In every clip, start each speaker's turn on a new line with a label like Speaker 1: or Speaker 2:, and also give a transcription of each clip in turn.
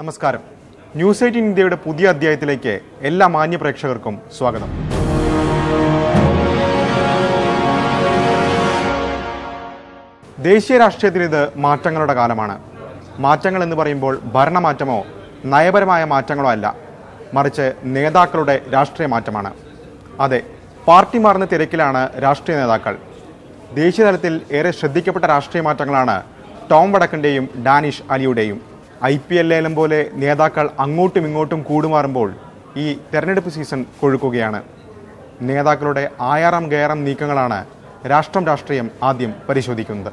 Speaker 1: നമസ്കാരം. News eighteen ഇന്ത്യയുടെ പുതിയ അധ്യായത്തിലേക്ക് എല്ലാ മാന്യ പ്രേക്ഷകർക്കും സ്വാഗതം. ദേശീയ രാഷ്ട്രീയത്തിൽ ഇത് മാറ്റങ്ങളുടെ കാലമാണ്. മാറ്റങ്ങൾ എന്ന് പറയുമ്പോൾ ഭരണമാറ്റമോ നയപരമായ മാറ്റങ്ങളോ അല്ല. മറിച്ച് നേതാക്കളുടെ രാഷ്ട്രീയ മാറ്റമാണ്. അതെ പാർട്ടി മാറുന്ന തിരക്കിലാണ് രാഷ്ട്രീയ നേതാക്കൾ. ദേശീയ തലത്തിൽ ഏറെ ശ്രദ്ധിക്കപ്പെട്ട രാഷ്ട്രീയ മാറ്റങ്ങളാണ് ടോം വടക്കിന്റെയും ഡാനിഷ് അലിയുടെയും. ഐ പി എൽ ലേലം പോലെ നേതാക്കൾ അങ്ങോട്ടും ഇങ്ങോട്ടും കൂടുമാറുമ്പോൾ ഈ തെരഞ്ഞെടുപ്പ് സീസൺ കൊഴുക്കുകയാണ്. നേതാക്കളുടെ ആയാറാം കയറാം നീക്കങ്ങളാണ് രാഷ്ട്രം രാഷ്ട്രീയം ആദ്യം പരിശോധിക്കുന്നത്.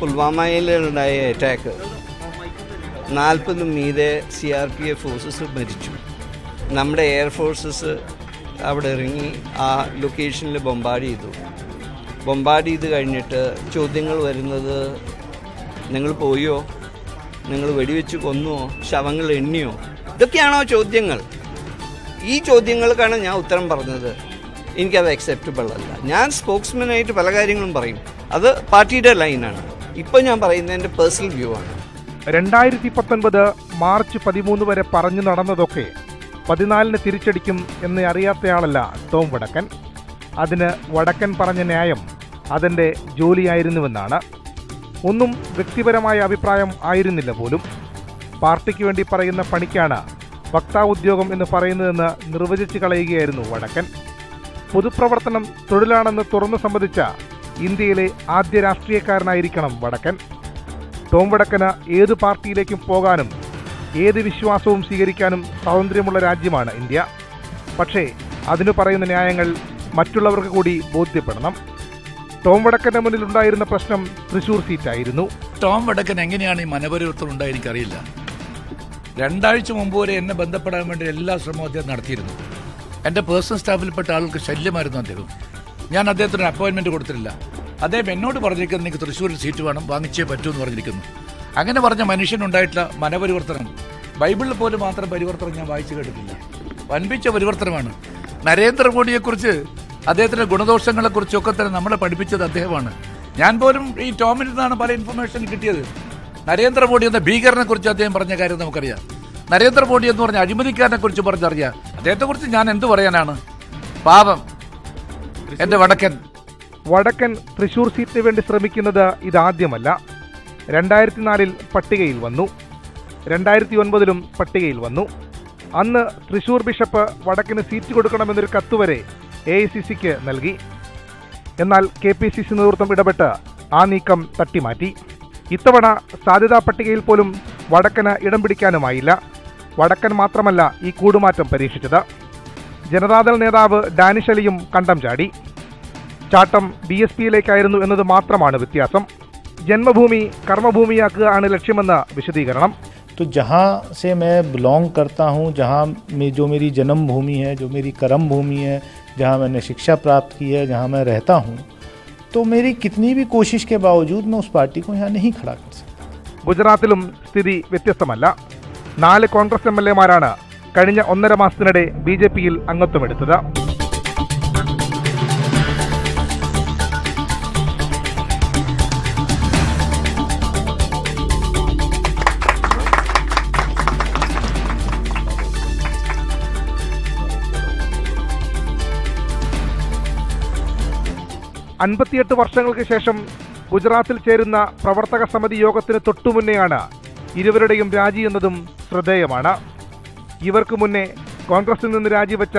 Speaker 2: പുൽവാമയിലുണ്ടായ അറ്റാക്ക് നാൽപ്പത് മീതെ C R P F forces മരിച്ചു. നമ്മുടെ എയർഫോഴ്സസ് അവിടെ ഇറങ്ങി ആ ലൊക്കേഷനിൽ ബൊമ്പാഡ് ചെയ്തു. ബൊമ്പാഡ് ചെയ്ത് കഴിഞ്ഞിട്ട് ചോദ്യങ്ങൾ വരുന്നത് നിങ്ങൾ പോയോ? നിങ്ങൾ വെടിവെച്ച് കൊന്നുവോ? ശവങ്ങൾ എണ്ണിയോ? ഇതൊക്കെയാണോ ചോദ്യങ്ങൾ? ഈ ചോദ്യങ്ങൾക്കാണ് ഞാൻ ഉത്തരം പറഞ്ഞത്. എനിക്കത് അക്സെപ്റ്റബിൾ അല്ല. ഞാൻ സ്പോക്സ്മാനായിട്ട് പല കാര്യങ്ങളും പറയും. അത് പാർട്ടിയുടെ ലൈനാണ് ഇപ്പോൾ ഞാൻ പറയുന്നത് എന്റെ പേഴ്സണൽ വ്യൂ ആണ്.
Speaker 3: രണ്ടായിരത്തി പത്തൊൻപത് മാർച്ച് പതിമൂന്ന് വരെ പറഞ്ഞു നടന്നതൊക്കെ പതിനാലിന് തിരിച്ചടിക്കും എന്ന് അറിയാത്തയാളല്ല ടോം വടക്കൻ. അതിന് വടക്കൻ പറഞ്ഞ ന്യായം അതിന്റെ ജോലിയായിരുന്നുവെന്നാണ്. ഒന്നും വ്യക്തിപരമായ അഭിപ്രായം ആയിരുന്നില്ല പോലും. പാർട്ടിക്ക് വേണ്ടി പറയുന്ന പണിക്കാണ് വക്താവ് ഉദ്യോഗം എന്ന് പറയുന്നതെന്ന് നിർവചിച്ചു കളയുകയായിരുന്നു വടക്കൻ. പൊതുപ്രവർത്തനം തൊഴിലാണെന്ന് തുറന്നു സമ്മതിച്ച ഇന്ത്യയിലെ ആദ്യ രാഷ്ട്രീയക്കാരനായിരിക്കണം വടക്കൻ. ടോം വടക്കന് ഏത് പാർട്ടിയിലേക്കും പോകാനും ഏത് വിശ്വാസവും സ്വീകരിക്കാനും സ്വാതന്ത്ര്യമുള്ള രാജ്യമാണ് ഇന്ത്യ. പക്ഷേ അതിനു പറയുന്ന ന്യായങ്ങൾ മറ്റുള്ളവർക്ക് കൂടി ബോധ്യപ്പെടണം. ടോം വടക്കന്റെ മുന്നിൽ ഉണ്ടായിരുന്ന പ്രശ്നം തൃശൂർ സീറ്റായിരുന്നു.
Speaker 4: ടോം വടക്കൻ എങ്ങനെയാണ് ഈ മനപരിവർത്തനം ഉണ്ടായി എനിക്കറിയില്ല. രണ്ടാഴ്ച മുമ്പ് വരെ എന്നെ ബന്ധപ്പെടാൻ വേണ്ടി എല്ലാ ശ്രമവും അദ്ദേഹം നടത്തിയിരുന്നു. എന്റെ പേഴ്സണൽ സ്റ്റാഫിൽപ്പെട്ട ആൾക്ക് ശല്യമായിരുന്നു അദ്ദേഹം. ഞാൻ അദ്ദേഹത്തിന് അപ്പോയിൻമെന്റ് കൊടുത്തിട്ടില്ല. അദ്ദേഹം എന്നോട് പറഞ്ഞിരിക്കുന്നത് എനിക്ക് തൃശ്ശൂരിൽ സീറ്റ് വേണം വാങ്ങിച്ചേ പറ്റൂ എന്ന് പറഞ്ഞിരിക്കുന്നു. അങ്ങനെ പറഞ്ഞ മനുഷ്യനുണ്ടായിട്ടുള്ള മനപരിവർത്തനം. ബൈബിളിൽ പോലും മാത്രം പരിവർത്തനം ഞാൻ വായിച്ചു കേട്ടിട്ടില്ല. വൻപിച്ച പരിവർത്തനമാണ്. നരേന്ദ്രമോദിയെക്കുറിച്ച് അദ്ദേഹത്തിന്റെ ഗുണദോഷങ്ങളെക്കുറിച്ചൊക്കെ തന്നെ നമ്മളെ പഠിപ്പിച്ചത് അദ്ദേഹമാണ്. ഞാൻ പോലും ഈ ടോമിൽ നിന്നാണ് പല ഇൻഫർമേഷൻ കിട്ടിയത്. നരേന്ദ്രമോദി എന്ന ഭീകരനെ കുറിച്ച് അദ്ദേഹം പറഞ്ഞ കാര്യം നമുക്കറിയാം. നരേന്ദ്രമോദി എന്ന് പറഞ്ഞ അഴിമതിക്കാരനെ കുറിച്ച് പറഞ്ഞറിയാം. അദ്ദേഹത്തെക്കുറിച്ച് ഞാൻ എന്തു പറയാനാണ്? പാപം എന്റെ വടക്കൻ.
Speaker 3: വടക്കൻ തൃശൂർ സീറ്റിന് വേണ്ടി ശ്രമിക്കുന്നത് ഇതാദ്യമല്ല. രണ്ടായിരത്തി നാലിൽ പട്ടികയിൽ വന്നു. രണ്ടായിരത്തി ഒൻപതിലും പട്ടികയിൽ വന്നു. അന്ന് തൃശൂർ ബിഷപ്പ് വടക്കിന് സീറ്റ് കൊടുക്കണമെന്നൊരു കത്തുവരെ എ ഐ സി സിക്ക് നൽകി. എന്നാൽ കെ പി സി സി നേതൃത്വം ഇടപെട്ട് ആ നീക്കം തട്ടിമാറ്റി. ഇത്തവണ സാധ്യതാ പട്ടികയിൽ പോലും വടക്കന് ഇടം പിടിക്കാനുമായില്ല. വടക്കൻ മാത്രമല്ല ഈ കൂടുമാറ്റം പരീക്ഷിച്ചത്. ജനതാദൾ നേതാവ് ഡാനിഷ് അലിയും കണ്ടം ചാടി. ചാട്ടം ബി എസ് പിയിലേക്കായിരുന്നു എന്നത് മാത്രമാണ് വ്യത്യാസം ജന്മഭൂമി കർമ്മഭൂമിയാക്കുക ആണ് ലക്ഷ്യമെന്ന വിശദീകരണം
Speaker 5: तो जहाँ से मैं बिलोंग करता हूँ जहाँ में जो मेरी जन्म भूमि है जो मेरी कर्म भूमि है जहाँ मैंने शिक्षा प्राप्त की है जहाँ मैं रहता हूँ तो मेरी कितनी भी कोशिश के बावजूद मैं उस पार्टी को यहाँ नहीं खड़ा कर सकता
Speaker 3: ഗുജറാത്തിലും സ്ഥിതി വ്യത്യസ്തമല്ല നാല് കോൺഗ്രസ് എം എൽ എമാരാണ് കഴിഞ്ഞ ഒന്നര മാസത്തിനിടെ ബി ജെ പിയിൽ അംഗത്വമെടുത്തത് അൻപത്തിയെട്ട് വർഷങ്ങൾക്ക് ശേഷം ഗുജറാത്തിൽ ചേരുന്ന പ്രവർത്തക സമിതി യോഗത്തിന് തൊട്ടുമുന്നെയാണ് ഇരുവരുടെയും രാജി എന്നതും ശ്രദ്ധേയമാണ്. ഇവർക്ക് മുന്നേ കോൺഗ്രസിൽ നിന്ന് രാജിവെച്ച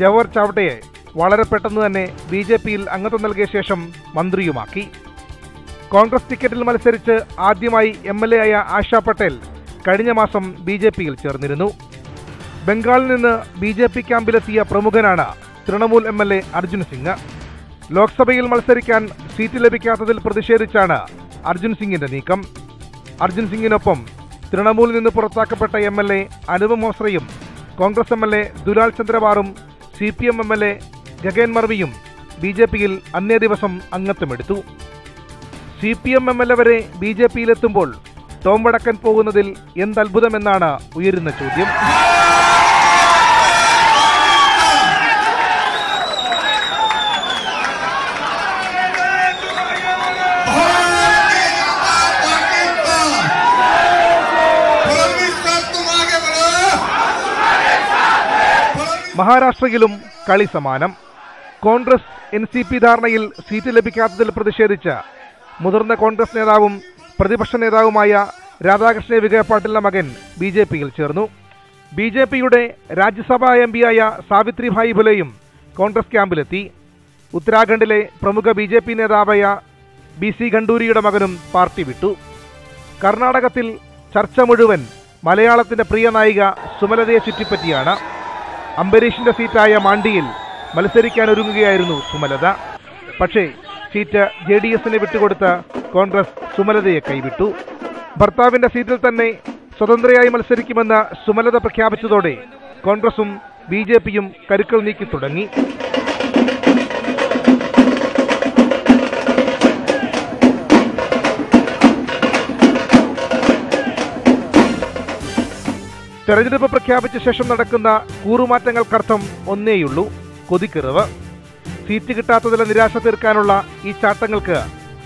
Speaker 3: ജവഹർ ചാവട്ടയെ വളരെ പെട്ടെന്ന് തന്നെ ബി ജെ പിയിൽ അംഗത്വം നൽകിയ ശേഷം മന്ത്രിയുമാക്കി. കോൺഗ്രസ് ടിക്കറ്റിൽ മത്സരിച്ച് ആദ്യമായി എം എൽ എ ആയ ആശ പട്ടേൽ കഴിഞ്ഞ മാസം ബി ജെ പിയിൽ ചേർന്നിരുന്നു. ബംഗാളിൽ നിന്ന് ബി ജെ പി ക്യാമ്പിലെത്തിയ പ്രമുഖനാണ് Trinamool M L A Arjun Singh. ലോക്സഭയിൽ മത്സരിക്കാൻ സീറ്റ് ലഭിക്കാത്തതിൽ പ്രതിഷേധിച്ചാണ് അർജുൻ സിംഗിന്റെ നീക്കം. അർജുൻ സിംഗിനൊപ്പം തൃണമൂലിൽ നിന്ന് പുറത്താക്കപ്പെട്ട M L A Anupam ഹോസ്രയും Congress M L A Dulal ചന്ദ്രവാറും C P M M L A Gagan മർവിയും B J പിയിൽ അന്നേ ദിവസം അംഗത്വമെടുത്തു. C P M M L A വരെ ബി ജെ പിയിലെത്തുമ്പോൾ ടോം വടക്കൻ പോകുന്നതിൽ എന്തത്ഭുതമെന്നാണ് ഉയരുന്ന ചോദ്യം. മഹാരാഷ്ട്രയിലും കളി സമാനം. കോൺഗ്രസ് എൻ സി പി ധാരണയിൽ സീറ്റ് ലഭിക്കാത്തതിൽ പ്രതിഷേധിച്ച മുതിർന്ന കോൺഗ്രസ് നേതാവും പ്രതിപക്ഷ നേതാവുമായ രാധാകൃഷ്ണ വിജയ പാട്ടീലിന്റെ മകൻ ബി ജെ പിയിൽ ചേർന്നു. ബി ജെ പിയുടെ രാജ്യസഭാ എം പിയായ സാവിത്രിഭായ് ഫുലെയും കോൺഗ്രസ് ക്യാമ്പിലെത്തി. ഉത്തരാഖണ്ഡിലെ പ്രമുഖ ബി ജെ പി നേതാവായ ബി സി ഖണ്ഡൂരിയുടെ മകനും പാർട്ടി വിട്ടു. കർണാടകത്തിൽ ചർച്ച മുഴുവൻ മലയാളത്തിന്റെ പ്രിയ നായിക സുമലതയെ ചുറ്റിപ്പറ്റിയാണ്. അംബരീഷിന്റെ സീറ്റായ മാണ്ടിയിൽ മത്സരിക്കാൻ ഒരുങ്ങുകയായിരുന്നു സുമലത. പക്ഷേ സീറ്റ് ജെ ഡി എസിന് വിട്ടുകൊടുത്ത് കോൺഗ്രസ് സുമലതയെ കൈവിട്ടു. ഭർത്താവിന്റെ സീറ്റിൽ തന്നെ സ്വതന്ത്രയായി മത്സരിക്കുമെന്ന് സുമലത പ്രഖ്യാപിച്ചതോടെ കോൺഗ്രസും ബി ജെ പിയും കരുക്കൾ നീക്കി തുടങ്ങി. തെരഞ്ഞെടുപ്പ് പ്രഖ്യാപിച്ച ശേഷം നടക്കുന്ന കൂറുമാറ്റങ്ങൾക്കർത്ഥം ഒന്നേയുള്ളൂ കൊതിക്കിറവ്. സീറ്റ് കിട്ടാത്തതിലെ നിരാശ തീർക്കാനുള്ള ഈ ചാട്ടങ്ങൾക്ക്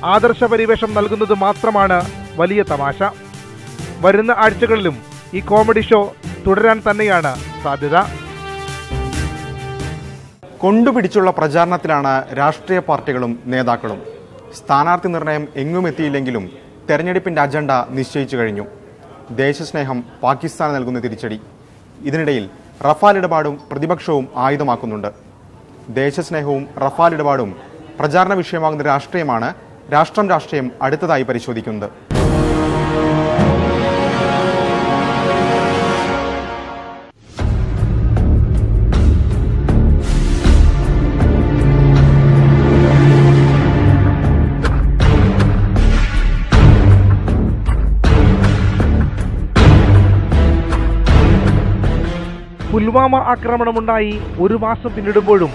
Speaker 3: ആദർശ പരിവേഷം നൽകുന്നത് മാത്രമാണ് വലിയ തമാശ. വരുന്ന ആഴ്ചകളിലും ഈ കോമഡി ഷോ തുടരാൻ തന്നെയാണ് സാധ്യത.
Speaker 1: കൊണ്ടുപിടിച്ചുള്ള പ്രചാരണത്തിലാണ് രാഷ്ട്രീയ പാർട്ടികളും നേതാക്കളും. സ്ഥാനാർത്ഥി നിർണയം എങ്ങും എത്തിയില്ലെങ്കിലും തെരഞ്ഞെടുപ്പിന്റെ അജണ്ട നിശ്ചയിച്ചു കഴിഞ്ഞു. ദേശസ്നേഹം പാകിസ്ഥാൻ നൽകുന്ന തിരിച്ചടി. ഇതിനിടയിൽ റഫാൽ ഇടപാടും പ്രതിപക്ഷവും ആയുധമാക്കുന്നുണ്ട്. ദേശസ്നേഹവും റഫാൽ ഇടപാടും പ്രചാരണ വിഷയമാകുന്ന രാഷ്ട്രീയമാണ് രാഷ്ട്രം രാഷ്ട്രീയം അടുത്തതായി പരിശോധിക്കുന്നത്.
Speaker 3: പുൽവാമ ആക്രമണമുണ്ടായി ഒരു മാസം പിന്നിടുമ്പോഴും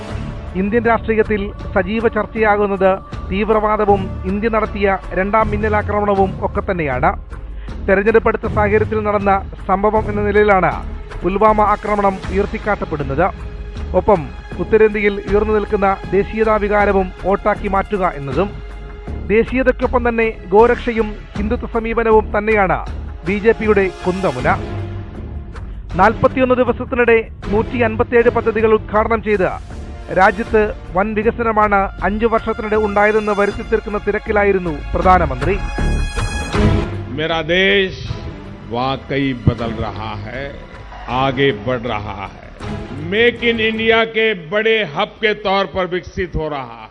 Speaker 3: ഇന്ത്യൻ രാഷ്ട്രീയത്തിൽ സജീവ ചർച്ചയാകുന്നത് തീവ്രവാദവും ഇന്ത്യ നടത്തിയ രണ്ടാം മിന്നലാക്രമണവും ഒക്കെ തന്നെയാണ്. തെരഞ്ഞെടുപ്പെടുത്ത സാഹചര്യത്തിൽ നടന്ന സംഭവം എന്ന നിലയിലാണ് പുൽവാമ ആക്രമണം ഉയർത്തിക്കാട്ടപ്പെടുന്നത്. ഒപ്പം ഉത്തരേന്ത്യയിൽ ഉയർന്നു നിൽക്കുന്ന ദേശീയതാ വികാരവും വോട്ടാക്കി മാറ്റുക എന്നതും ദേശീയതയ്ക്കൊപ്പം തന്നെ ഗോരക്ഷയും ഹിന്ദുത്വ സമീപനവും തന്നെയാണ് ബി ജെ പിയുടെ കുന്തമുന. നാൽപ്പത്തിയൊന്ന് ദിവസത്തിനിടെ നൂറ്റി അൻപത്തിയേഴ് പദ്ധതികൾ ഉദ്ഘാടനം ചെയ്ത് രാജ്യത്ത് വൻ വികസനമാണ് അഞ്ചു വർഷത്തിനിടെ ഉണ്ടായതെന്ന് വരുത്തി തീർക്കുന്ന തിരക്കിലായിരുന്നു പ്രധാനമന്ത്രി
Speaker 6: मेरा देश वाकई बदल रहा है आगे बढ़ रहा है मेक इन इंडिया के बड़े हब के तौर पर विकसित हो रहा है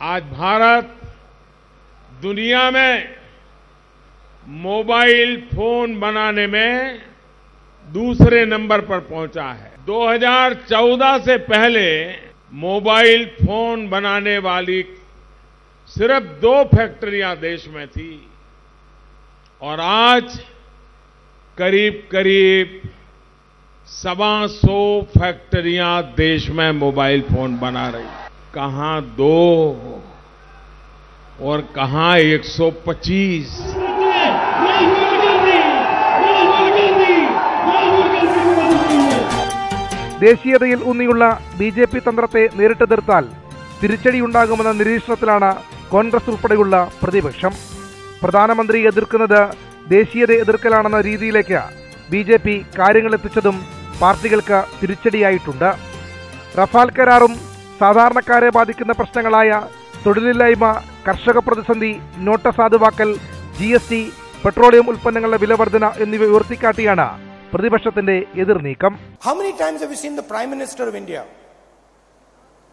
Speaker 6: आज भारत दुनिया में मोबाइल फोन बनाने में दूसरे नंबर पर पहुँचा है। 2014 से पहले मोबाइल फ़ोन बनाने वाली सिर्फ़ दो फैक्ट्रियाँ देश में थी और आज करीब करीब सवा सौ फैक्ट्रियाँ देश में मोबाइल फ़ोन बना रही। कहाँ दो और कहाँ 125
Speaker 3: ദേശീയതയിൽ ഊന്നിയുള്ള ബി ജെ പി തന്ത്രത്തെ നേരിട്ട് എതിർത്താൽ തിരിച്ചടിയുണ്ടാകുമെന്ന നിരീക്ഷണത്തിലാണ് കോൺഗ്രസ് ഉൾപ്പെടെയുള്ള പ്രതിപക്ഷം. പ്രധാനമന്ത്രി എതിർക്കുന്നത് ദേശീയത എതിർക്കലാണെന്ന രീതിയിലേക്ക് ബി ജെ പി കാര്യങ്ങളെത്തിച്ചതും പാർട്ടികൾക്ക് തിരിച്ചടിയായിട്ടുണ്ട്. റഫാൽ കരാറും സാധാരണക്കാരെ ബാധിക്കുന്ന പ്രശ്നങ്ങളായ തൊഴിലില്ലായ്മ കർഷക പ്രതിസന്ധി നോട്ട സാധുവാക്കൽ ജി എസ് ടി പെട്രോളിയം ഉൽപ്പന്നങ്ങളുടെ വിലവർധന എന്നിവ ഉയർത്തിക്കാട്ടിയാണ് പ്രതിപക്ഷത്തിന്റെ എതിർനീക്കം
Speaker 7: How many times have you seen the Prime Minister of India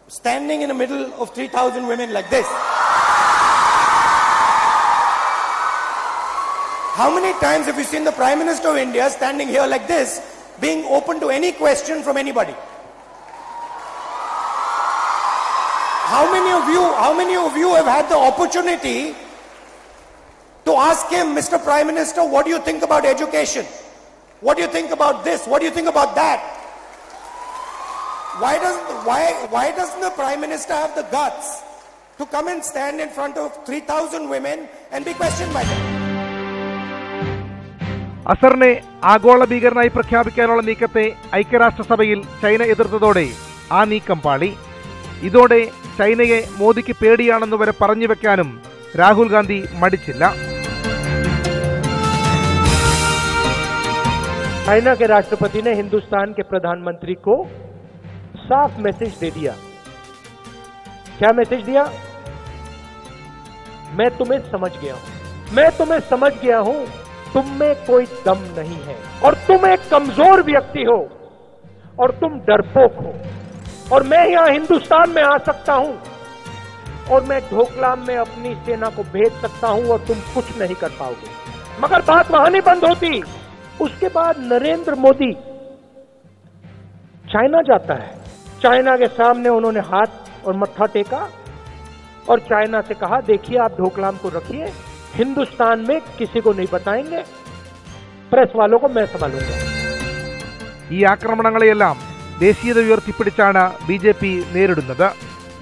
Speaker 7: standing in the middle of 3,000 women like this? How many times have you seen the Prime Minister of India standing here like this, being open to any question from anybody? How many of you, how many of you have had the opportunity to ask him, Mr. Prime Minister, what do you think about education? What do you think about this? What do you think about that? Why doesn't, why, why doesn't the Prime Minister have the guts to come and stand in front of 3,000 women and be questioned by them?
Speaker 3: അസറിനെ ആഗോള ഭീകരനായി പ്രഖ്യാപിക്കാനുള്ള നീക്കത്തെ ഐക്യരാഷ്ട്രസഭയിൽ China എതിർത്തതോടെ ആ നീക്കം പാളി ഇതോടെ ചൈനയെ മോദിക്ക് പേടിയാണെന്ന് വരെ പറഞ്ഞു വെക്കാനും രാഹുൽ ഗാന്ധി മടിച്ചില്ല
Speaker 8: चाइना के राष्ट्रपति ने हिंदुस्तान के प्रधानमंत्री को साफ़ मैसेज दे दिया। क्या मैसेज दिया? मैं तुम्हें समझ गया हूँ। मैं तुम्हें समझ गया हूँ, तुम में कोई दम नहीं है। और तुम एक कमज़ोर व्यक्ति हो, और तुम डरपोक हो। और मैं यहाँ हिंदुस्तान में आ सकता हूँ, और मैं ढोकलाम में अपनी सेना को भेज सकता हूँ, और तुम कुछ नहीं कर पाओगे। मगर बात वहाँ नहीं बंद होती। उसके बाद नरेंद्र मोदी चाइना जाता है चाइना के सामने उन्होंने हाथ और मत्था टेका और चाइना से कहा देखिए आप ढोकलाम को रखिए हिंदुस्तान में किसी को नहीं बताएंगे प्रेस वालों को मैं संभालूंगा
Speaker 3: ഈ ആക്രമണങ്ങളെയെല്ലാം ദേശീയത ഉയർത്തിപ്പിടിച്ചാണ് ബി ജെ പി നേരിടുന്നത്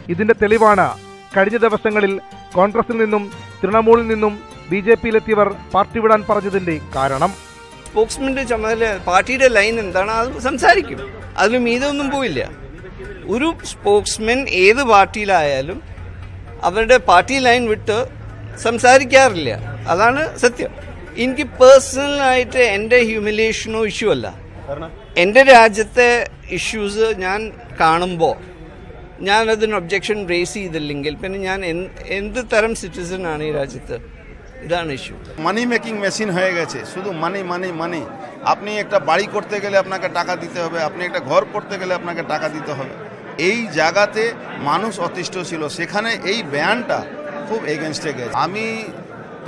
Speaker 3: ഇതിന്റെ തെളിവാണ് കഴിഞ്ഞ ദിവസങ്ങളിൽ കോൺഗ്രസിൽ നിന്നും തൃണമൂലിൽ നിന്നും ബി ജെ പിയിലെത്തിയവർ പാർട്ടി വിടാൻ പറഞ്ഞതിന്റെ കാരണം
Speaker 2: സ്പോക്സ്മാന്റെ ചുമതല പാർട്ടിയുടെ ലൈൻ എന്താണ് അത് സംസാരിക്കും. അതിലും മീതൊന്നും പോയില്ല ഒരു സ്പോക്സ്മാൻ ഏത് പാർട്ടിയിലായാലും അവരുടെ പാർട്ടി ലൈൻ വിട്ട് സംസാരിക്കാറില്ല. അതാണ് സത്യം. എനിക്ക് പേഴ്സണലായിട്ട് എന്റെ ഹ്യൂമിലേഷനോ ഇഷ്യൂ അല്ല. എന്റെ രാജ്യത്തെ ഇഷ്യൂസ് ഞാൻ കാണുമ്പോൾ ഞാനതിന് അതിന് ഒബ്ജെക്ഷൻ റേസ് ചെയ്തില്ലെങ്കിൽ പിന്നെ ഞാൻ എന്ത് തരം സിറ്റിസൺ ആണ് ഈ രാജ്യത്ത്? ഇതാണ് ഇഷ്യൂ
Speaker 9: মানি মেকিং মেশিন হয়ে গেছে শুধু মানি মানি মানি আপনি একটা বাড়ি করতে গেলে আপনাকে টাকা দিতে হবে আপনি একটা ঘর করতে গেলে আপনাকে টাকা দিতে হবে এই জায়গাতে মানুষ অতিষ্ঠ ছিল সেখানে এই ব্যানটা খুব এগেনস্টে গেছে আমি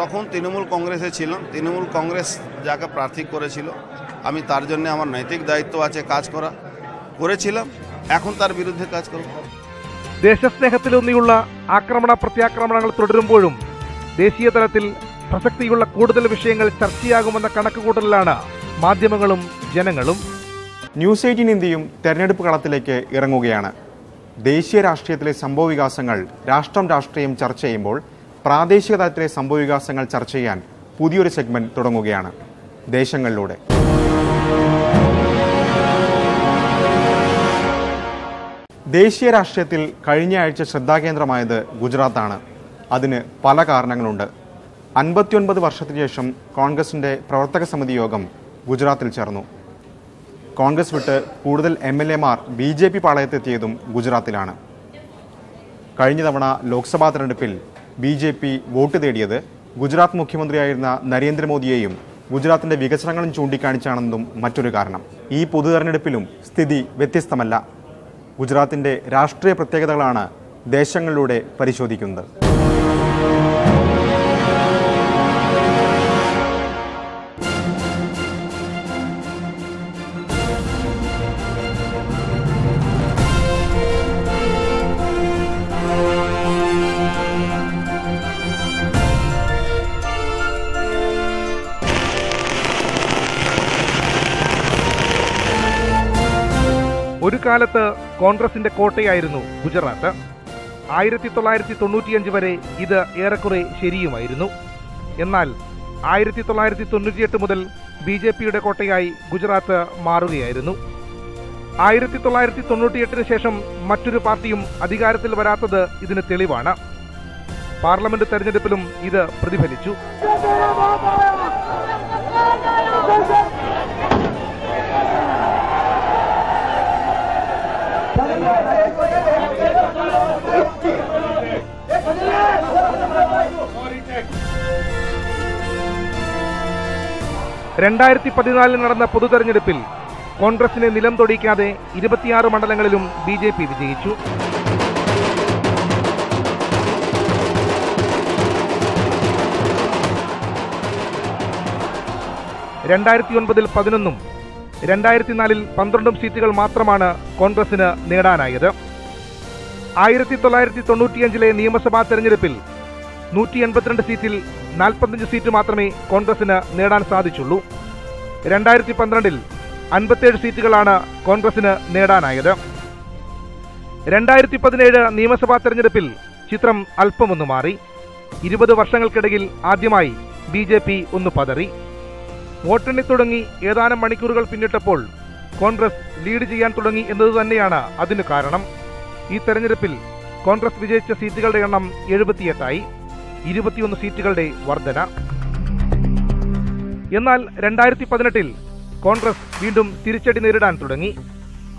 Speaker 9: তখন তৃণমূল কংগ্রেসে ছিলাম তৃণমূল কংগ্রেস যাকে প্রার্থী করেছিল আমি তার জন্য আমার নৈতিক দায়িত্ব আছে কাজ করা করেছিলাম এখন তার বিরুদ্ধে কাজ করব
Speaker 3: ദേശസ്നേഹത്തിലൂന്നിയുള്ള ആക്രമണ പ്രത്യാക്രമണങ്ങൾ തുടരുമ്പോഴും ദേശീയ തലത്തിൽ പ്രസക്തിയുള്ള കൂടുതൽ വിഷയങ്ങൾ ചർച്ചയാകുമെന്ന കണക്കുകൂട്ടലിലാണ് മാധ്യമങ്ങളും ജനങ്ങളും
Speaker 1: ന്യൂസ് എയ്റ്റീൻ ഇന്ത്യയും തെരഞ്ഞെടുപ്പ് കളത്തിലേക്ക് ഇറങ്ങുകയാണ്. ദേശീയ രാഷ്ട്രീയത്തിലെ സംഭവവികാസങ്ങൾ രാഷ്ട്രം രാഷ്ട്രീയം ചർച്ച ചെയ്യുമ്പോൾ പ്രാദേശിക തലത്തിലെ സംഭവവികാസങ്ങൾ ചർച്ച ചെയ്യാൻ പുതിയൊരു സെഗ്മെന്റ് തുടങ്ങുകയാണ് ദേശങ്ങളിലൂടെ. ദേശീയ രാഷ്ട്രീയത്തിൽ കഴിഞ്ഞ ആഴ്ച ശ്രദ്ധാകേന്ദ്രമായത് ഗുജറാത്താണ്. അതിന് പല കാരണങ്ങളുണ്ട്. അൻപത്തിയൊൻപത് വർഷത്തിനു ശേഷം കോൺഗ്രസിന്റെ പ്രവർത്തക സമിതി യോഗം ഗുജറാത്തിൽ ചേർന്നു. കോൺഗ്രസ് വിട്ട് കൂടുതൽ എം എൽ എമാർ ബി ജെ പി പാളയത്തെത്തിയതും ഗുജറാത്തിലാണ്. കഴിഞ്ഞ തവണ ലോക്സഭാ തെരഞ്ഞെടുപ്പിൽ ബി ജെ പി വോട്ട് തേടിയത് ഗുജറാത്ത് മുഖ്യമന്ത്രിയായിരുന്ന നരേന്ദ്രമോദിയെയും ഗുജറാത്തിന്റെ വികസനങ്ങളും ചൂണ്ടിക്കാണിച്ചാണെന്നതും മറ്റൊരു കാരണം. ഈ പൊതു തെരഞ്ഞെടുപ്പിലും സ്ഥിതി വ്യത്യസ്തമല്ല. ഗുജറാത്തിന്റെ രാഷ്ട്രീയ പ്രത്യേകതകളാണ് ദേശങ്ങളിലൂടെ പരിശോധിക്കുന്നത്.
Speaker 3: ഒരു കാലത്ത് കോൺഗ്രസിന്റെ കോട്ടയായിരുന്നു ഗുജറാത്ത്. ആയിരത്തി തൊള്ളായിരത്തി തൊണ്ണൂറ്റിയഞ്ച് വരെ ഇത് ഏറെക്കുറെ ശരിയുമായിരുന്നു. എന്നാൽ ആയിരത്തി തൊള്ളായിരത്തി തൊണ്ണൂറ്റിയെട്ട് മുതൽ ബി ജെ പിയുടെ കോട്ടയായി ഗുജറാത്ത് മാറുകയായിരുന്നു. ആയിരത്തി തൊള്ളായിരത്തി തൊണ്ണൂറ്റിയെട്ടിന് ശേഷം മറ്റൊരു പാർട്ടിയും അധികാരത്തിൽ വരാത്തത് ഇതിന് തെളിവാണ്. പാർലമെന്റ് തെരഞ്ഞെടുപ്പിലും ഇത് പ്രതിഫലിച്ചു. രണ്ടായിരത്തി പതിനാലിൽ നടന്ന പൊതുതെരഞ്ഞെടുപ്പിൽ കോൺഗ്രസിനെ നിലം തൊടിക്കാതെ ഇരുപത്തിയാറ് മണ്ഡലങ്ങളിലും ബി ജെ പി വിജയിച്ചു. രണ്ടായിരത്തി ഒൻപതിൽ പതിനൊന്നും രണ്ടായിരത്തി നാലിൽ പന്ത്രണ്ടും സീറ്റുകൾ മാത്രമാണ് കോൺഗ്രസിന് നേടാനായത്. ആയിരത്തി തൊള്ളായിരത്തി തൊണ്ണൂറ്റിയഞ്ചിലെ നിയമസഭാ തെരഞ്ഞെടുപ്പിൽ നൂറ്റി എൺപത്തിരണ്ട് സീറ്റിൽ നാൽപ്പത്തഞ്ച് സീറ്റ് മാത്രമേ കോൺഗ്രസിന് നേടാൻ സാധിച്ചുള്ളൂ. രണ്ടായിരത്തി പന്ത്രണ്ടിൽ അൻപത്തേഴ് സീറ്റുകളാണ് കോൺഗ്രസിന് നേടാനായത്. രണ്ടായിരത്തി പതിനേഴ് നിയമസഭാ തെരഞ്ഞെടുപ്പിൽ ചിത്രം അല്പമൊന്നു മാറി. ഇരുപത് വർഷങ്ങൾക്കിടയിൽ ആദ്യമായി ബി ജെ പി ഒന്ന് പതറി. വോട്ടെണ്ണി തുടങ്ങി ഏതാനും മണിക്കൂറുകൾ പിന്നിട്ടപ്പോൾ കോൺഗ്രസ് ലീഡ് ചെയ്യാൻ തുടങ്ങി എന്നത് തന്നെയാണ് അതിന് കാരണം. ഈ തെരഞ്ഞെടുപ്പിൽ കോൺഗ്രസ് വിജയിച്ച സീറ്റുകളുടെ എണ്ണം എഴുപത്തിയെട്ടായി. ഇരുപത്തിയൊന്ന് സീറ്റുകളുടെ വർധന. എന്നാൽ രണ്ടായിരത്തി പതിനെട്ടിൽ കോൺഗ്രസ് വീണ്ടും തിരിച്ചടി നേരിടാൻ തുടങ്ങി.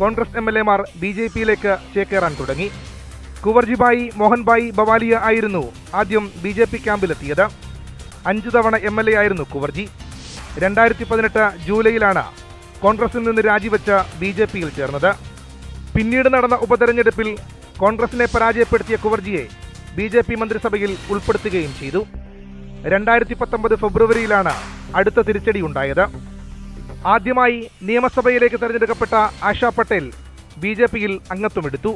Speaker 3: കോൺഗ്രസ് എം എൽ എമാർ ബി ജെ പിയിലേക്ക് ചേക്കേറാൻ തുടങ്ങി. കുവർജിബായി മോഹൻബായി ബവാലിയ ആയിരുന്നു ആദ്യം ബി ജെ പി ക്യാമ്പിലെത്തിയത്. അഞ്ചു തവണ എം എൽ എ ആയിരുന്നു കുവർജി. രണ്ടായിരത്തി പതിനെട്ട് ജൂലൈയിലാണ് കോൺഗ്രസിൽ നിന്ന് രാജിവെച്ച ബി ജെ പിയിൽ ചേർന്നത്. പിന്നീട് നടന്ന ഉപതെരഞ്ഞെടുപ്പിൽ കോൺഗ്രസിനെ പരാജയപ്പെടുത്തിയ കുവർജിയെ ബി ജെ പി മന്ത്രിസഭയിൽ ഉൾപ്പെടുത്തുകയും ചെയ്തു. രണ്ടായിരത്തി പത്തൊമ്പത് ഫെബ്രുവരിയിലാണ് അടുത്ത തിരിച്ചടി ഉണ്ടായത്. ആദ്യമായി നിയമസഭയിലേക്ക് തെരഞ്ഞെടുക്കപ്പെട്ട ആശാ പട്ടേൽ ബി ജെ പിയിൽ അംഗത്വമെടുത്തു.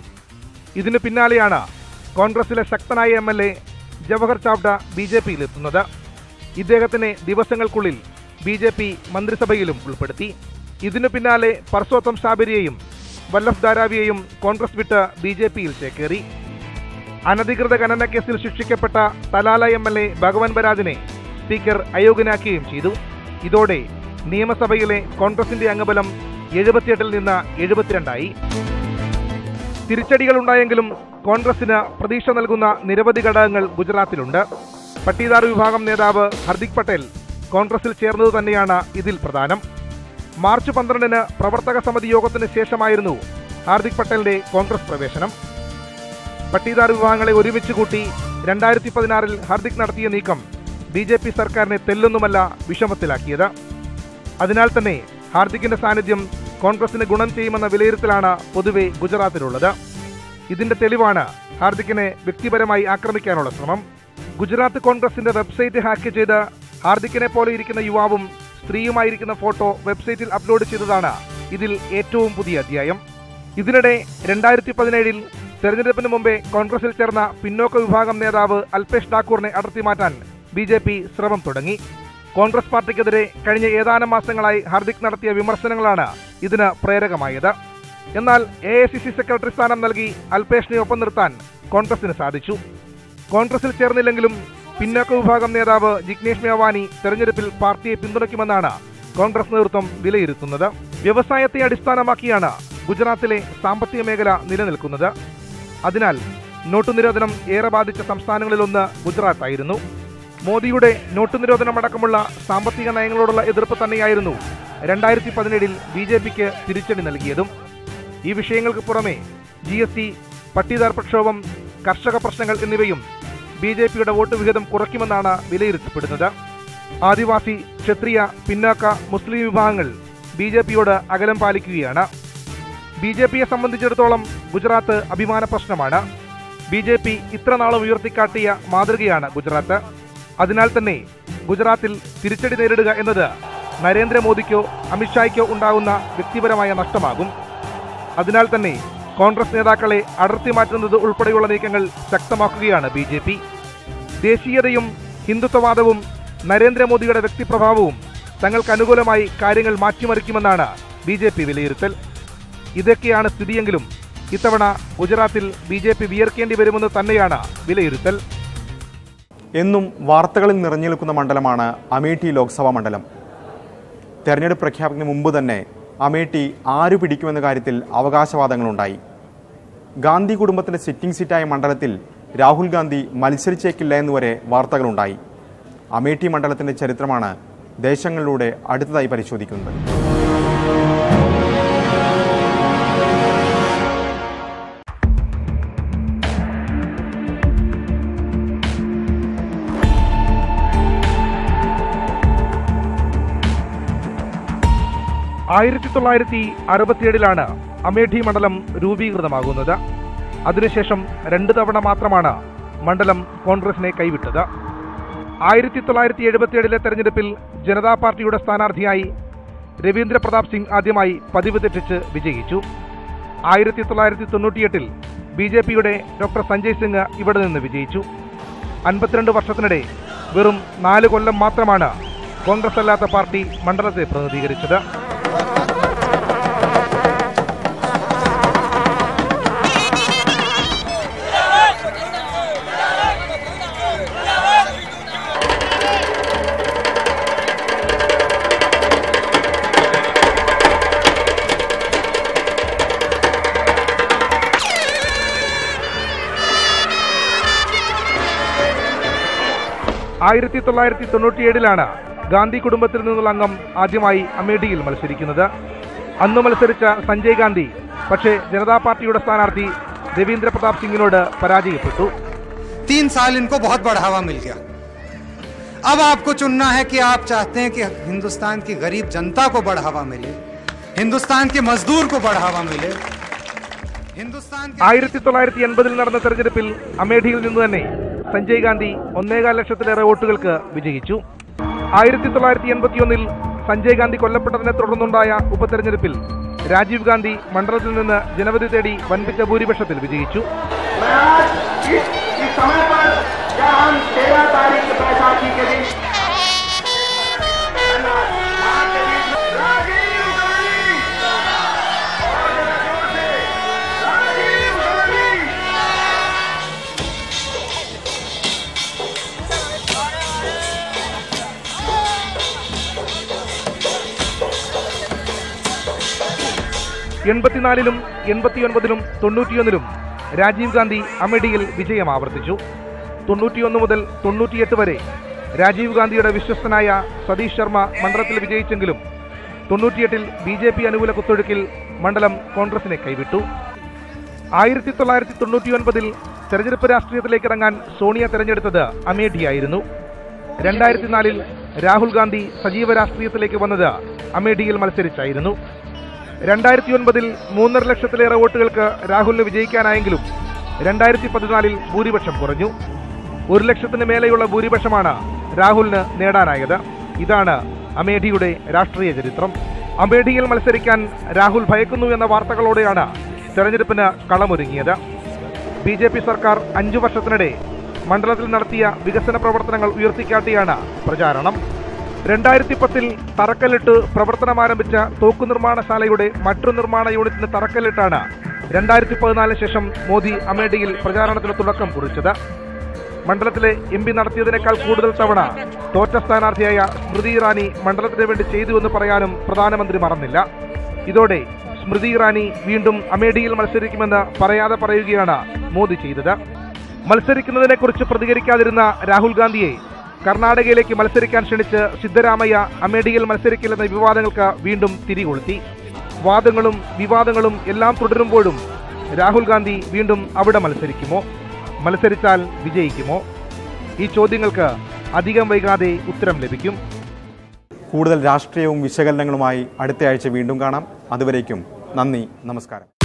Speaker 3: ഇതിനു പിന്നാലെയാണ് കോൺഗ്രസിലെ ശക്തനായ M L A Jawahar Chavda B J പിയിലെത്തുന്നത്. ഇദ്ദേഹത്തിനെ ദിവസങ്ങൾക്കുള്ളിൽ ബി ജെ പി മന്ത്രിസഭയിലും ഉൾപ്പെടുത്തി. ഇതിനു പിന്നാലെ പർസോത്തം സാബരിയെയും വല്ലഭ് ധാരാവിയെയും കോൺഗ്രസ് വിട്ട് ബി ജെ പിയിൽ ചേക്കേറി അനധികൃത ഖനന കേസിൽ ശിക്ഷിക്കപ്പെട്ട Talala M L A Bhagwan ബരാജിനെ speaker അയോഗ്യനാക്കുകയും ചെയ്തു. ഇതോടെ നിയമസഭയിലെ കോൺഗ്രസിന്റെ അംഗബലം എഴുപത്തിയെട്ടിൽ നിന്ന് എഴുപത്തിരണ്ടായി. തിരിച്ചടികളുണ്ടായെങ്കിലും കോൺഗ്രസിന് പ്രതീക്ഷ നൽകുന്ന നിരവധി ഘടകങ്ങൾ ഗുജറാത്തിലുണ്ട്. പട്ടീദാർ വിഭാഗം നേതാവ് ഹർദിക് പട്ടേൽ കോൺഗ്രസിൽ ചേർന്നത് തന്നെയാണ് ഇതിൽ പ്രധാനം. മാർച്ച് പന്ത്രണ്ടിന് പ്രവർത്തക സമിതി യോഗത്തിന് ശേഷമായിരുന്നു ഹാർദിക് പട്ടേലിന്റെ കോൺഗ്രസ് പ്രവേശനം. പട്ടീദാർ വിഭാഗങ്ങളെ ഒരുമിച്ച് കൂട്ടി രണ്ടായിരത്തി പതിനാറിൽ ഹാർദിക് നടത്തിയ നീക്കം ബി ജെ പി സർക്കാരിനെ തെല്ലൊന്നുമല്ല വിഷമത്തിലാക്കിയത്. അതിനാൽ തന്നെ ഹാർദിക്കിന്റെ സാന്നിധ്യം കോൺഗ്രസിന് ഗുണം ചെയ്യുമെന്ന വിലയിരുത്തലാണ് പൊതുവെ ഗുജറാത്തിലുള്ളത്. ഇതിന്റെ തെളിവാണ് ഹാർദിക്കിനെ വ്യക്തിപരമായി ആക്രമിക്കാനുള്ള ശ്രമം. ഗുജറാത്ത് കോൺഗ്രസിന്റെ വെബ്സൈറ്റ് ഹാക്ക് ചെയ്ത് ഹാർദിക്കിനെ പോലെ ഇരിക്കുന്ന യുവാവും സ്ത്രീയുമായിരിക്കുന്ന ഫോട്ടോ വെബ്സൈറ്റിൽ അപ്ലോഡ് ചെയ്തതാണ് ഇതിൽ ഏറ്റവും പുതിയ അധ്യായം. ഇതിനിടെ രണ്ടായിരത്തി പതിനേഴിൽ തെരഞ്ഞെടുപ്പിന് മുമ്പേ കോൺഗ്രസിൽ ചേർന്ന പിന്നോക്ക വിഭാഗം നേതാവ് അൽപേഷ് ഠാക്കൂറിനെ അടർത്തി മാറ്റാൻ ബി ജെ പി ശ്രമം തുടങ്ങി. കോൺഗ്രസ് പാർട്ടിക്കെതിരെ കഴിഞ്ഞ ഏതാനും മാസങ്ങളായി ഹാർദിക് നടത്തിയ വിമർശനങ്ങളാണ് ഇതിന് പ്രേരകമായത്. എന്നാൽ A I C C secretary സ്ഥാനം നൽകി അൽപേഷിനെ ഒപ്പം നിർത്താൻ കോൺഗ്രസിന് സാധിച്ചു. കോൺഗ്രസിൽ ചേർന്നില്ലെങ്കിലും പിന്നോക്ക വിഭാഗം നേതാവ് ജിഗ്നേഷ് മേവാനി തെരഞ്ഞെടുപ്പിൽ പാർട്ടിയെ പിന്തുണയ്ക്കുമെന്നാണ് കോൺഗ്രസ് നേതൃത്വം വിലയിരുത്തുന്നത്. വ്യവസായത്തെ അടിസ്ഥാനമാക്കിയാണ് ഗുജറാത്തിലെ സാമ്പത്തിക മേഖല നിലനിൽക്കുന്നത്. അതിനാൽ നോട്ടു നിരോധനം ഏറെ ബാധിച്ച സംസ്ഥാനങ്ങളിലൊന്ന് ഗുജറാത്തായിരുന്നു. മോദിയുടെ നോട്ടു നിരോധനം അടക്കമുള്ള സാമ്പത്തിക നയങ്ങളോടുള്ള എതിർപ്പ് തന്നെയായിരുന്നു രണ്ടായിരത്തി പതിനേഴിൽ ബി ജെ പിക്ക് തിരിച്ചടി നൽകിയതും. ഈ വിഷയങ്ങൾക്ക് പുറമെ ജി എസ് ടി പട്ടിദാർ പ്രക്ഷോഭം കർഷക പ്രശ്നങ്ങൾ എന്നിവയും ബി ജെ പിയുടെ വോട്ട് വിഹിതം കുറയ്ക്കുമെന്നാണ് വിലയിരുത്തപ്പെടുന്നത്. ആദിവാസി ക്ഷത്രിയ പിന്നാക്ക മുസ്ലിം വിഭാഗങ്ങൾ ബി ജെ പിയോട് അകലം പാലിക്കുകയാണ്. ബി ജെ പിയെ സംബന്ധിച്ചിടത്തോളം ഗുജറാത്ത് അഭിമാന പ്രശ്നമാണ്. ബി ജെ പി ഇത്ര നാളും ഉയർത്തിക്കാട്ടിയ മാതൃകയാണ് ഗുജറാത്ത്. അതിനാൽ തന്നെ ഗുജറാത്തിൽ തിരിച്ചടി നേരിടുക എന്നത് നരേന്ദ്രമോദിക്കോ അമിത്ഷായ്ക്കോ ഉണ്ടാകുന്ന വ്യക്തിപരമായ നഷ്ടമാകും. അതിനാൽ തന്നെ കോൺഗ്രസ് നേതാക്കളെ അടർത്തി മാറ്റുന്നത് ഉൾപ്പെടെയുള്ള നീക്കങ്ങൾ ശക്തമാക്കുകയാണ് ബി ദേശീയതയും ഹിന്ദുത്വവാദവും നരേന്ദ്രമോദിയുടെ വ്യക്തിപ്രഭാവവും തങ്ങൾക്ക് അനുകൂലമായി കാര്യങ്ങൾ മാറ്റിമറിക്കുമെന്നാണ് ബി ജെ പി വിലയിരുത്തൽ. ഇതൊക്കെയാണ് സ്ഥിതിയെങ്കിലും ഇത്തവണ ഗുജറാത്തിൽ ബി ജെ പി വിയർക്കേണ്ടി വരുമെന്ന് തന്നെയാണ് വിലയിരുത്തൽ.
Speaker 1: എന്നും വാർത്തകളിൽ നിറഞ്ഞു നിൽക്കുന്ന മണ്ഡലമാണ് അമേഠി ലോക്സഭാ മണ്ഡലം. തെരഞ്ഞെടുപ്പ് പ്രഖ്യാപനത്തിന് മുമ്പ് തന്നെ അമേഠി ആരു പിടിക്കുമെന്ന കാര്യത്തിൽ അവകാശവാദങ്ങളുണ്ടായി. ഗാന്ധി കുടുംബത്തിന്റെ സിറ്റിംഗ് സീറ്റായ മണ്ഡലത്തിൽ രാഹുൽ ഗാന്ധി മത്സരിച്ചേക്കില്ല എന്നുവരെ വാർത്തകളുണ്ടായി. അമേഠി മണ്ഡലത്തിന്റെ ചരിത്രമാണ് ദേശങ്ങളിലൂടെ അടുത്തതായി പരിശോധിക്കുന്നത്.
Speaker 3: ആയിരത്തി തൊള്ളായിരത്തി അറുപത്തിയേഴിലാണ് അമേഠി മണ്ഡലം രൂപീകൃതമാകുന്നത്. അതിനുശേഷം രണ്ട് തവണ മാത്രമാണ് മണ്ഡലം കോൺഗ്രസിനെ കൈവിട്ടത്. ആയിരത്തി തൊള്ളായിരത്തി എഴുപത്തിയേഴിലെ തെരഞ്ഞെടുപ്പിൽ ജനതാ പാർട്ടിയുടെ സ്ഥാനാർത്ഥിയായി രവീന്ദ്ര പ്രതാപ് സിംഗ് ആദ്യമായി പതിവ് തെറ്റിച്ച് വിജയിച്ചു. ആയിരത്തി തൊള്ളായിരത്തി തൊണ്ണൂറ്റിയെട്ടിൽ ബി ജെ പിയുടെ ഡോക്ടർ സഞ്ജയ് സിംഗ് ഇവിടെ നിന്ന് വിജയിച്ചു. അൻപത്തിരണ്ട് വർഷത്തിനിടെ വെറും നാല് കൊല്ലം മാത്രമാണ് കോൺഗ്രസ് അല്ലാത്ത പാർട്ടി മണ്ഡലത്തെ പ്രതിനിധീകരിച്ചത്. ആയിരത്തി തൊള്ളായിരത്തി തൊണ്ണൂറ്റിയേഴിലാണ് ഗാന്ധി കുടുംബത്തിൽ നിന്നുള്ള അംഗം ആദ്യമായി അമേഠിയിൽ മത്സരിക്കുന്നത് അന്ന് മത്സരിച്ച സഞ്ജയ് ഗാന്ധി പക്ഷേ ജനതാ പാർട്ടിയുടെ സ്ഥാനാർത്ഥി രവീന്ദ്ര പ്രതാപ് സിംഗിനോട് പരാജയപ്പെട്ടു
Speaker 10: तीन साल इनको बहुत बढ़ावा मिल गया अब आपको चुनना है कि आप चाहते हैं कि हिंदुस्तान की गरीब जनता को बढ़ावा मिले हिंदुस्तान के मजदूर को बढ़ावा मिले हिंदुस्तान के
Speaker 3: ആയിരത്തി തൊള്ളായിരത്തി എൺപതിൽ നടന്ന തെരഞ്ഞെടുപ്പിൽ അമേഠിയിൽ നിന്ന് തന്നെ സഞ്ജയ് ഗാന്ധി ഒന്നേകാൽ ലക്ഷത്തിലേറെ വോട്ടുകൾക്ക് വിജയിച്ചു. ആയിരത്തി തൊള്ളായിരത്തി എൺപത്തിയൊന്നിൽ സഞ്ജയ് ഗാന്ധി കൊല്ലപ്പെട്ടതിനെ തുടർന്നുണ്ടായ ഉപതെരഞ്ഞെടുപ്പിൽ രാജീവ് ഗാന്ധി മണ്ഡലത്തിൽ നിന്ന് ജനവധി തേടി വൻപിച്ച ഭൂരിപക്ഷത്തിൽ വിജയിച്ചു. എൺപത്തിനാലിലും എൺപത്തിയൊൻപതിലും തൊണ്ണൂറ്റിയൊന്നിലും രാജീവ് ഗാന്ധി അമേഠിയിൽ വിജയം ആവർത്തിച്ചു തൊണ്ണൂറ്റിയൊന്ന് മുതൽ തൊണ്ണൂറ്റിയെട്ട് വരെ രാജീവ് ഗാന്ധിയുടെ വിശ്വസ്തനായ സതീഷ് ശർമ്മ മണ്ഡലത്തിൽ വിജയിച്ചെങ്കിലും തൊണ്ണൂറ്റിയെട്ടിൽ ബി ജെ പി അനുകൂല കുത്തൊഴുക്കിൽ മണ്ഡലം കോൺഗ്രസിനെ കൈവിട്ടു. ആയിരത്തി തൊള്ളായിരത്തി തൊണ്ണൂറ്റിയൊൻപതിൽ തെരഞ്ഞെടുപ്പ് രാഷ്ട്രീയത്തിലേക്ക് ഇറങ്ങാൻ സോണിയ തെരഞ്ഞെടുത്തത് അമേഠിയായിരുന്നു. രണ്ടായിരത്തി നാലിൽ രാഹുൽ ഗാന്ധി സജീവ രാഷ്ട്രീയത്തിലേക്ക് വന്നത് അമേഠിയിൽ മത്സരിച്ചായിരുന്നു. രണ്ടായിരത്തി ഒൻപതിൽ മൂന്നര ലക്ഷത്തിലേറെ വോട്ടുകൾക്ക് രാഹുലിന് വിജയിക്കാനായെങ്കിലും രണ്ടായിരത്തി പതിനാലിൽ ഭൂരിപക്ഷം കുറഞ്ഞു. ഒരു ലക്ഷത്തിന് മേലെയുള്ള ഭൂരിപക്ഷമാണ് രാഹുലിന് നേടാനായത്. ഇതാണ് അമേഠിയുടെ രാഷ്ട്രീയ ചരിത്രം. അമേഠിയിൽ മത്സരിക്കാൻ രാഹുൽ ഭയക്കുന്നു എന്ന വാർത്തകളോടെയാണ് തെരഞ്ഞെടുപ്പിന് കളമൊരുങ്ങിയത്. ബി ജെ പി സർക്കാർ അഞ്ചു വർഷത്തിനിടെ മണ്ഡലത്തിൽ നടത്തിയ വികസന പ്രവർത്തനങ്ങൾ ഉയർത്തിക്കാട്ടിയാണ് പ്രചാരണം. രണ്ടായിരത്തി പത്തിൽ തറക്കല്ലിട്ട് പ്രവർത്തനമാരംഭിച്ച തോക്കു നിർമ്മാണശാലയുടെ മറ്റൊരു നിർമ്മാണ യൂണിറ്റിന് തറക്കല്ലിട്ടാണ് രണ്ടായിരത്തി പതിനാലിന് ശേഷം മോദി അമേഠിയിൽ പ്രചാരണത്തിന് തുടക്കം കുറിച്ചത്. മണ്ഡലത്തിലെ എം പി നടത്തിയതിനേക്കാൾ കൂടുതൽ തവണ തോറ്റ സ്ഥാനാർത്ഥിയായ സ്മൃതി ഇറാനി മണ്ഡലത്തിന് വേണ്ടി ചെയ്തുവെന്ന് പറയാനും പ്രധാനമന്ത്രി മറന്നില്ല. ഇതോടെ സ്മൃതി ഇറാനി വീണ്ടും അമേഠിയിൽ മത്സരിക്കുമെന്ന് പറയാതെ പറയുകയാണ് മോദി ചെയ്തത്. മത്സരിക്കുന്നതിനെക്കുറിച്ച് പ്രതികരിക്കാതിരുന്ന രാഹുൽ ഗാന്ധിയെ കർണാടകയിലേക്ക് മത്സരിക്കാൻ ക്ഷണിച്ച് സിദ്ധരാമയ്യ അമേഠിയിൽ മത്സരിക്കില്ലെന്ന വിവാദങ്ങൾക്ക് വീണ്ടും തിരികൊളുത്തി. വാദങ്ങളും വിവാദങ്ങളും എല്ലാം തുടരുമ്പോഴും രാഹുൽ ഗാന്ധി വീണ്ടും അവിടെ മത്സരിക്കുമോ? മത്സരിച്ചാൽ വിജയിക്കുമോ? ഈ ചോദ്യങ്ങൾക്ക് അധികം വൈകാതെ ഉത്തരം ലഭിക്കും.
Speaker 1: കൂടുതൽ രാഷ്ട്രീയവും വിശകലനങ്ങളുമായി അടുത്ത ആഴ്ച വീണ്ടും കാണാം. അതുവരേക്കും നന്ദി നമസ്കാരം.